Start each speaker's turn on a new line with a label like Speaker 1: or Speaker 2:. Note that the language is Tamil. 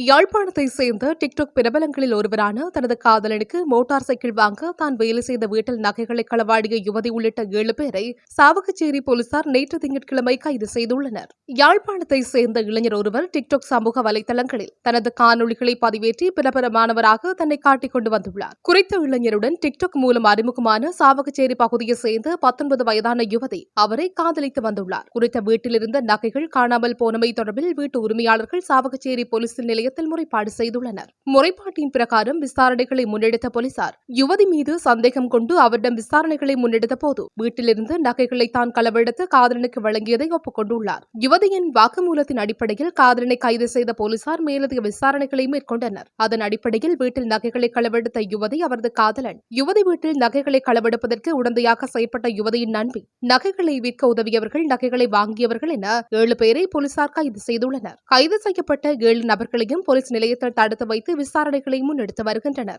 Speaker 1: யாழ்ப்பாணத்தை சேர்ந்த டிக்டாக் பிரபலங்களில் ஒருவரான தனது காதலனுக்கு மோட்டார் சைக்கிள் வாங்க தான் வேலை செய்த வீட்டில் நகைகளை களவாடிய யுவதி உள்ளிட்ட ஏழு பேரை சாவகச்சேரி போலீசார் நேற்று திங்கட்கிழமை கைது செய்துள்ளனர். யாழ்ப்பாணத்தை சேர்ந்த இளைஞர் ஒருவர் டிக்டாக் சமூக வலைதளங்களில் தனது காணொளிகளை பதிவேற்றி பிரபலமானவராக தன்னை காட்டிக் கொண்டு வந்துள்ளார். குறித்த இளைஞருடன் டிக்டாக் மூலம் அறிமுகமான சாவகச்சேரி பகுதியை சேர்ந்த பத்தொன்பது வயதான யுவதி அவரை காதலித்து வந்துள்ளார். குறித்த வீட்டிலிருந்த நகைகள் காணாமல் போனமை தொடர்பில் வீட்டு உரிமையாளர்கள் சாவகச்சேரி போலீஸ் நிலையத்தில் முறைப்பாடு செய்துள்ளனர். முறைப்பாட்டின் பிரகாரம் விசாரணைகளை முன்னெடுத்த போலீசார் யுவதி மீது சந்தேகம் கொண்டு அவரிடம் விசாரணைகளை முன்னெடுத்த போது வீட்டிலிருந்து நகைகளை தான் களவெடுத்து காதலனுக்கு வழங்கியதை ஒப்புக்கொண்டுள்ளார். யுவதியின் வாக்குமூலத்தின் அடிப்படையில் காதலனை கைது செய்த போலீசார் மேலதிக விசாரணைகளை மேற்கொண்டனர். அதன் அடிப்படையில் வீட்டில் நகைகளை களவெடுத்த யுவதி அவரது காதலன். யுவதி வீட்டில் நகைகளை களவெடுப்பதற்கு உடந்தையாக செயற்பட்ட யுவதியின் நண்பி. நகைகளை விற்க உதவியவர்கள் நகைகளை வாங்கியவர்கள் என ஏழு பேரை போலீசார் கைது செய்துள்ளனர். கைது செய்யப்பட்ட ஏழு நபர்களையும் போலீஸ் நிலையத்தில் தடுத்து வைத்து விசாரணைகளை முன்னெடுத்து வருகின்றனர்.